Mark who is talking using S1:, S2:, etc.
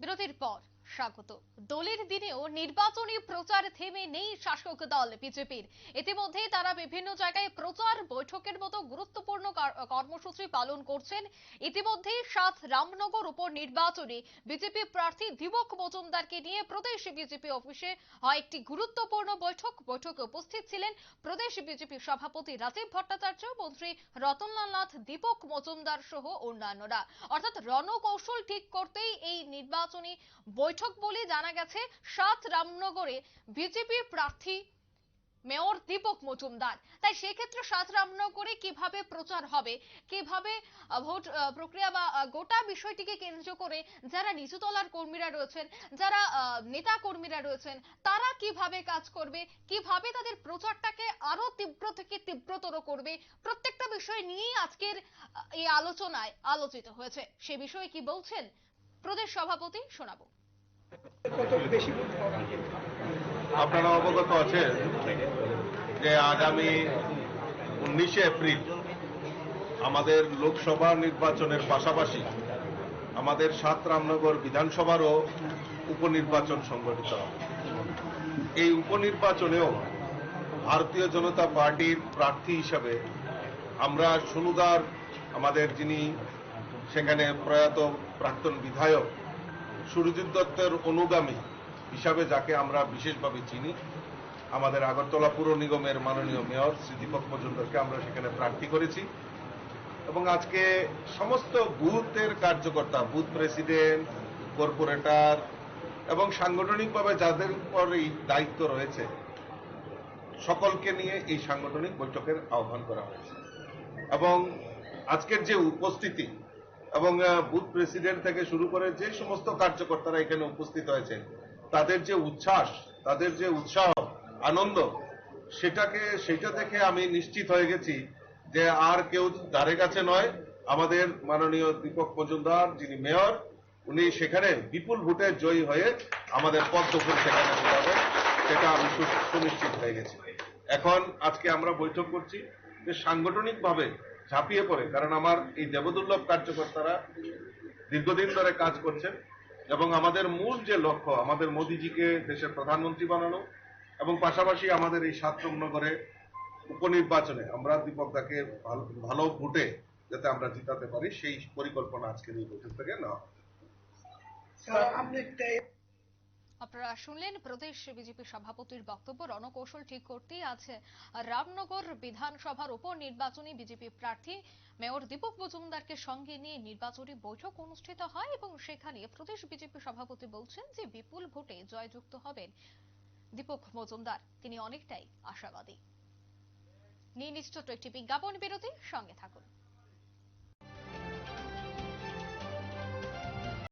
S1: বিরতির পর স্বাগত। দোলের দিনেও নির্বাচনী প্রচার থেমে নেই শাসক দল বিজেপির। ইতিমধ্যে তারা বিভিন্ন জায়গায় প্রচার বৈঠকের মতো গুরুত্বপূর্ণ কর্মসূচি পালন করছেন। ইতিমধ্যে সাত রামনগর উপনির্বাচনে বিজেপি প্রার্থী দিবক মজুমদারকে নিয়ে প্রদেশ বিজেপি অফিসে হয় একটি গুরুত্বপূর্ণ বৈঠক। বৈঠকে উপস্থিত ছিলেন প্রদেশ বিজেপি সভাপতি রাজীব ভট্টাচার্য, মন্ত্রী রতনলাল নাথ, দীপক মজুমদার সহ অন্যান্যরা। অর্থাৎ রণকৌশল ঠিক করতেই এই নির্বাচনী বৈঠক বলে জানা গেছে, সাত রামনগরে বিজেপি প্রার্থী মেয়র দীপক মজুমদার। তাই সেক্ষেত্রে সাত রামনগরে কীভাবে প্রচার হবে, কীভাবে ভোট প্রক্রিয়া বা গোটা বিষয়টিকে কেন্দ্র করে যারা নিচুতলার কর্মীরা রয়েছেন, যারা নেতা কর্মীরা রয়েছেন, তারা কীভাবে কাজ করবে, কীভাবে তাদের প্রচারটাকে আরও তীব্র থেকে তীব্রতর করবে, প্রত্যেকটা বিষয় নিয়েই আজকের এই আলোচনায় আলোচিত হয়েছে। সে বিষয়ে কি বলছেন? প্রদেশ সভাপতি শোনাবো
S2: আপনারা অবগত আছেন যে আগামী উনিশে এপ্রিল আমাদের লোকসভা নির্বাচনের পাশাপাশি আমাদের সাত রামনগর বিধানসভারও উপনির্বাচন সংগঠিত এই উপনির্বাচনেও ভারতীয় জনতা পার্টির প্রার্থী হিসাবে আমরা সোনুদার, আমাদের যিনি সেখানে প্রয়াত প্রাক্তন বিধায়ক সুরজিৎ দত্তের অনুগামী হিসাবে যাকে আমরা বিশেষভাবে চিনি, আমাদের আগরতলা পুর নিগমের মাননীয় মেয়র শ্রী দীপক মজুমদারকে আমরা সেখানে প্রার্থী করেছি। এবং আজকে সমস্ত বুথের কার্যকর্তা, বুথ প্রেসিডেন্ট, কর্পোরেটর এবং সাংগঠনিকভাবে যাদের উপর এই দায়িত্ব রয়েছে, সকলকে নিয়ে এই সাংগঠনিক বৈঠকের আহ্বান করা হয়েছে। এবং আজকের যে উপস্থিতি এবং বুথ প্রেসিডেন্ট থেকে শুরু করে যে সমস্ত কার্যকর্তারা এখানে উপস্থিত হয়েছে তাদের যে উচ্ছ্বাস, তাদের যে উৎসাহ, আনন্দ, সেটাকে, সেটা দেখে আমি নিশ্চিত হয়ে গেছি যে আর কেউ ধারে কাছে নয়। আমাদের মাননীয় দীপক মজুমদার যিনি মেয়র, উনি সেখানে বিপুল ভোটে জয়ী হয়ে আমাদের পদ্মফুল সেখানে ফোটাবেন সেটা আমি সুনিশ্চিত হয়ে গেছি। এখন আজকে আমরা বৈঠক করছি যে সাংগঠনিকভাবে ঝাঁপিয়ে পড়ে, কারণ আমার এই দেবদুর্লভ কার্যকর্তারা দীর্ঘদিন ধরে কাজ করছেন এবং আমাদের মূল যে লক্ষ্য, আমাদের মোদিজিকে দেশের প্রধানমন্ত্রী বানানো এবং পাশাপাশি আমাদের এই সাত নগরে উপনির্বাচনে আমরা দীপক দাকে ভালো ভোটে যাতে আমরা জিতাতে পারি, সেই পরিকল্পনা আজকের এই বৈঠক থেকে নেওয়া।
S1: আপনারা শুনলেন প্রদেশ বিজেপি সভাপতির বক্তব্য, রণকৌশল ঠিক করতেই আছে রামনগর বিধানসভার উপনির্বাচনী বিজেপি প্রার্থী মেয়র দীপক মজুমদারকে সঙ্গে নিয়ে নির্বাচনী বৈঠক অনুষ্ঠিত হয় এবং সেখানে প্রদেশ বিজেপি সভাপতি বলছেন যে বিপুল ভোটে জয়যুক্ত হবেন দীপক মজুমদার। তিনি অনেকটাই আশাবাদী। নিয়ে নিশ্চিত একটি বিজ্ঞাপন বিরতি সঙ্গে থাকুন।